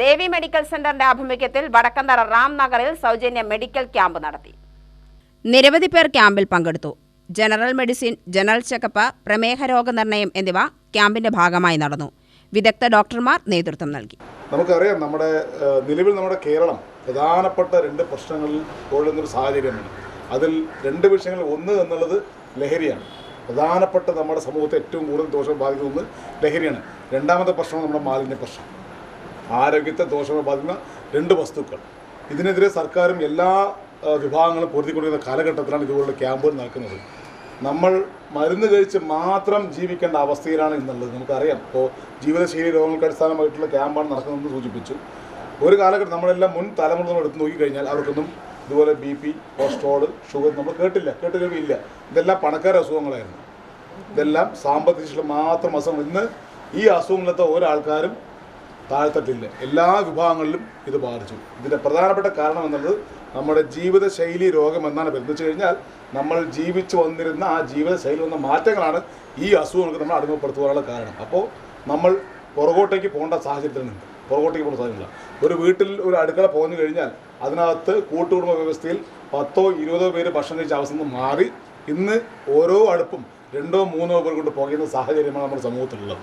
ദേവി medical സെന്ററിന്റെ ആഭിമുഖ്യത്തിൽ വടക്കന്തറ റാം നഗറിൽ സൗജന്യ മെഡിക്കൽ ക്യാമ്പ് നടത്തി. നിരവധി പേർ ക്യാമ്പിൽ പങ്കെടുത്തു. ജനറൽ മെഡിസിൻ ജനറൽ ചെക്കപ്പ് പ്രമേഹ രോഗനിർണയം എന്നിവ ക്യാമ്പിന്റെ ഭാഗമായി നടന്നു. വിദഗ്ധ ഡോക്ടർമാർ നേതൃത്വം നൽകി. നമുക്കറിയാം നമ്മുടെ നിലവിൽ നമ്മുടെ കേരളം പ്രധാനപ്പെട്ട രണ്ട് പ്രശ്നങ്ങളിൽ ഒരു സാഹചര്യമാണ്. അതിൽ രണ്ട് വിഷയങ്ങൾ ഒന്ന് എന്നുള്ളത് ലഹരിയാണ്. പ്രധാനപ്പെട്ട നമ്മുടെ സമൂഹത്തെ ഏറ്റവും കൂടുതൽ ദോഷം ബാധിക്കുന്നത് ലഹരിയാണ്. രണ്ടാമത്തെ പ്രശ്നം നമ്മുടെ മാലിന്യ പ്രശ്നം. ആരോഗ്യത്തെ ദോഷമായി ബാധിക്കുന്ന രണ്ട് വസ്തുക്കൾ. ഇതിനെതിരെ സർക്കാരും എല്ലാ വിഭാഗങ്ങളും പൊരുത്തിക്കൊണ്ടിരുന്ന കാലഘട്ടത്തിലാണ് ഇതുപോലുള്ള ക്യാമ്പുകൾ നടക്കുന്നത്. നമ്മൾ മരുന്ന് കഴിച്ച് മാത്രം ജീവിക്കേണ്ട അവസ്ഥയിലാണ് ഇന്നുള്ളത്. നമുക്കറിയാം. ഇപ്പോൾ ജീവിതശൈലി രോഗങ്ങൾക്ക് അടിസ്ഥാനമായിട്ടുള്ള ക്യാമ്പാണ് നടക്കുന്നതെന്ന് സൂചിപ്പിച്ചു. ഒരു കാലഘട്ടം നമ്മളെല്ലാം മുൻ തലമുറ നമ്മൾ എടുത്ത് നോക്കിക്കഴിഞ്ഞാൽ അവർക്കൊന്നും ഇതുപോലെ ബി പി കൊളസ്ട്രോൾ ഷുഗർ നമ്മൾ കേട്ടില്ല. കേട്ട് കേൾവിയില്ല ഇതെല്ലാം പണക്കാര അസുഖങ്ങളായിരുന്നു. ഇതെല്ലാം സാമ്പത്തിക മാത്രം അസുഖങ്ങൾ. ഇന്ന് ഈ അസുഖങ്ങളിലത്തെ ഒരാൾക്കാരും താഴ്ത്തട്ടില്ല. എല്ലാ വിഭാഗങ്ങളിലും ഇത് ബാധിച്ചു. ഇതിന്റെ പ്രധാനപ്പെട്ട കാരണം എന്നുള്ളത് നമ്മുടെ ജീവിതശൈലി രോഗം എന്നാണ് വെച്ച് കഴിഞ്ഞാൽ നമ്മൾ ജീവിച്ചു വന്നിരുന്ന ആ ജീവിതശൈലി വന്ന മാറ്റങ്ങളാണ് ഈ അസുഖങ്ങൾക്ക് നമ്മൾ അടിമപ്പെടുത്തുവാനുള്ള കാരണം. അപ്പോൾ നമ്മൾ പുറകോട്ടേക്ക് പോകേണ്ട സാഹചര്യത്തിലുണ്ട്. പുറകോട്ടേക്ക് പോകേണ്ട സാഹചര്യമില്ല. ഒരു വീട്ടിൽ ഒരു അടുക്കള പോന്നു കഴിഞ്ഞാൽ അതിനകത്ത് കൂട്ടുകുടുംബ വ്യവസ്ഥയിൽ പത്തോ ഇരുപതോ പേര് ഭക്ഷണം കഴിച്ച അവസ്ഥ നിന്ന് മാറി ഇന്ന് ഓരോ അടുപ്പും രണ്ടോ മൂന്നോ പേർ കൊണ്ട് പോകുന്ന സാഹചര്യമാണ് നമ്മുടെ സമൂഹത്തിലുള്ളത്.